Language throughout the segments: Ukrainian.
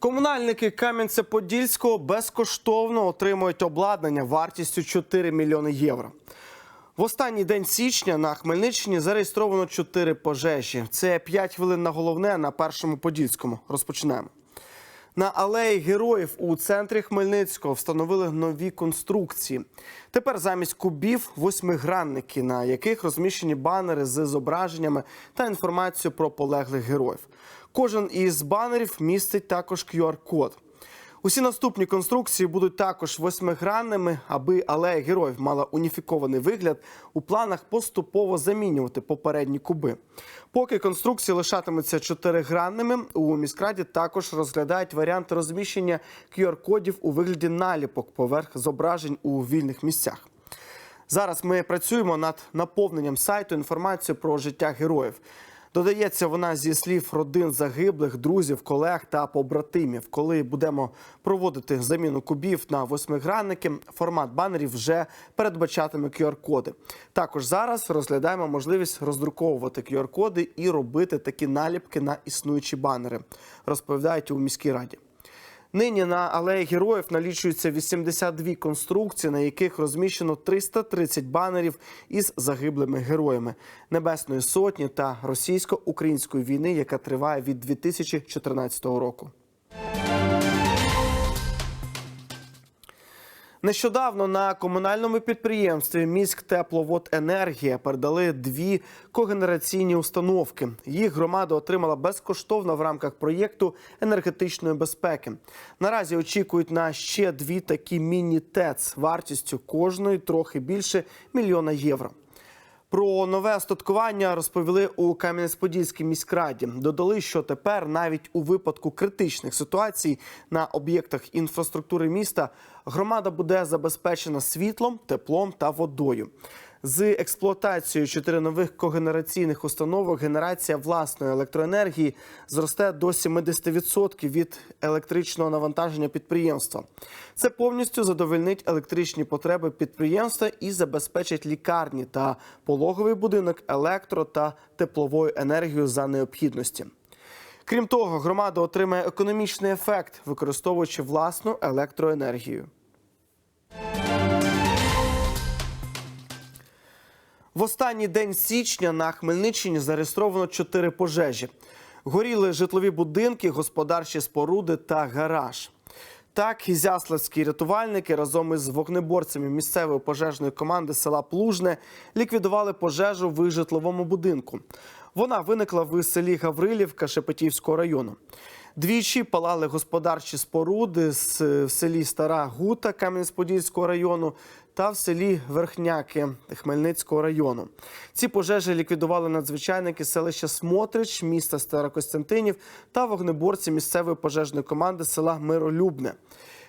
Комунальники Кам'янця-Подільського безкоштовно отримують обладнання вартістю 4 мільйони євро. В останній день січня на Хмельниччині зареєстровано 4 пожежі. Це 5 хвилин на головне на першому Подільському. Розпочинаємо. На алеї героїв у центрі Хмельницького встановили нові конструкції. Тепер замість кубів восьмигранники, на яких розміщені банери з зображеннями та інформацією про полеглих героїв. Кожен із банерів містить також QR-код. Усі наступні конструкції будуть також восьмигранними, аби алея героїв мала уніфікований вигляд. У планах поступово замінювати попередні куби. Поки конструкції лишатимуться чотиригранними, у міськраді також розглядають варіант розміщення QR-кодів у вигляді наліпок поверх зображень у вільних місцях. Зараз ми працюємо над наповненням сайту інформацією про життя героїв. Додається вона зі слів родин загиблих, друзів, колег та побратимів. Коли будемо проводити заміну кубів на восьмигранники, формат банерів вже передбачатиме QR-коди. Також зараз розглядаємо можливість роздруковувати QR-коди і робити такі наліпки на існуючі банери, розповідають у міській раді. Нині на алеї героїв налічується 82 конструкції, на яких розміщено 330 банерів із загиблими героями Небесної сотні та російсько-української війни, яка триває від 2014 року. Нещодавно на комунальному підприємстві «Міськтепловоденергія» передали дві когенераційні установки. Їх громада отримала безкоштовно в рамках проєкту енергетичної безпеки. Наразі очікують на ще дві такі міні-ТЕЦ вартістю кожної трохи більше мільйона євро. Про нове остаткування розповіли у Кам'янець-Подільській міськраді. Додали, що тепер навіть у випадку критичних ситуацій на об'єктах інфраструктури міста громада буде забезпечена світлом, теплом та водою. З експлуатацією чотири нових когенераційних установок генерація власної електроенергії зросте до 70% від електричного навантаження підприємства. Це повністю задовольнить електричні потреби підприємства і забезпечить лікарні та пологовий будинок електро та тепловою енергією за необхідності. Крім того, громада отримає економічний ефект, використовуючи власну електроенергію. В останній день січня на Хмельниччині зареєстровано чотири пожежі. Горіли житлові будинки, господарчі споруди та гараж. Так, ізяславські рятувальники разом із вогнеборцями місцевої пожежної команди села Плужне ліквідували пожежу в житловому будинку. Вона виникла в селі Гаврилівка Шепетівського району. Двічі палали господарчі споруди в селі Стара Гута Кам'янець-Подільського району та в селі Верхняки Хмельницького району. Ці пожежі ліквідували надзвичайники селища Смотрич, міста Старокостянтинів та вогнеборці місцевої пожежної команди села Миролюбне.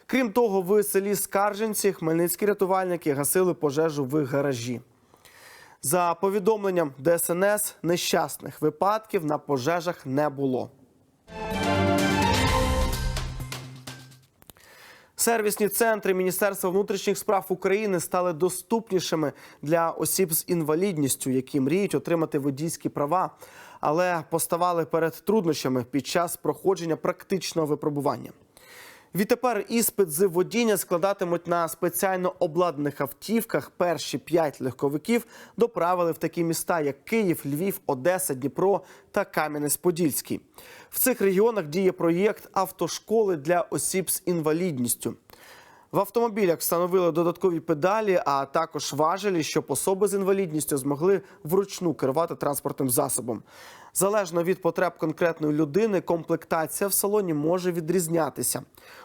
Крім того, в селі Скарженці хмельницькі рятувальники гасили пожежу в гаражі. За повідомленням ДСНС, нещасних випадків на пожежах не було. Сервісні центри Міністерства внутрішніх справ України стали доступнішими для осіб з інвалідністю, які мріють отримати водійські права, але поставали перед труднощами під час проходження практичного випробування. Відтепер іспит з водіння складатимуть на спеціально обладнаних автівках. Перші п'ять легковиків доправили в такі міста, як Київ, Львів, Одеса, Дніпро та Кам'янець-Подільський. В цих регіонах діє проєкт автошколи для осіб з інвалідністю. В автомобілях встановили додаткові педалі, а також важелі, щоб особи з інвалідністю змогли вручну керувати транспортним засобом. Залежно від потреб конкретної людини, комплектація в салоні може відрізнятися.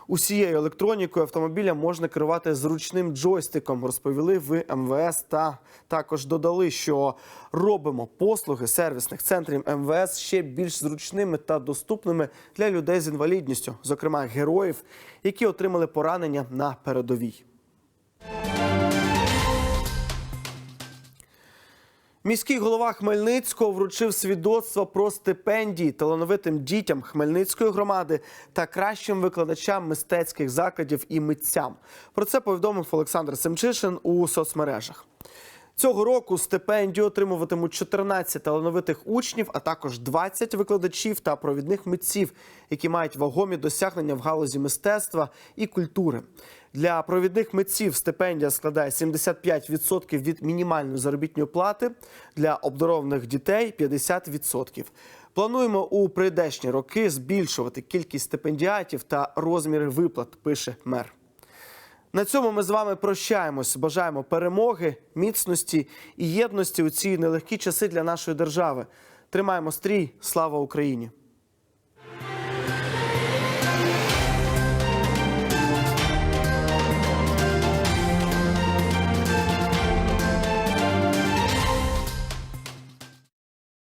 Усією електронікою автомобіля можна керувати зручним джойстиком, розповіли в МВС та також додали, що робимо послуги сервісних центрів МВС ще більш зручними та доступними для людей з інвалідністю, зокрема героїв, які отримали поранення на передовій. Міський голова Хмельницького вручив свідоцтво про стипендії талановитим дітям Хмельницької громади та кращим викладачам мистецьких закладів і митцям. Про це повідомив Олександр Семчишин у соцмережах. Цього року стипендію отримуватимуть 14 талановитих учнів, а також 20 викладачів та провідних митців, які мають вагомі досягнення в галузі мистецтва і культури. Для провідних митців стипендія складає 75% від мінімальної заробітної плати, для обдарованих дітей 50%. Плануємо у прийдешні роки збільшувати кількість стипендіатів та розміри виплат, пише мер. На цьому ми з вами прощаємось. Бажаємо перемоги, міцності і єдності у ці нелегкі часи для нашої держави. Тримаємо стрій. Слава Україні!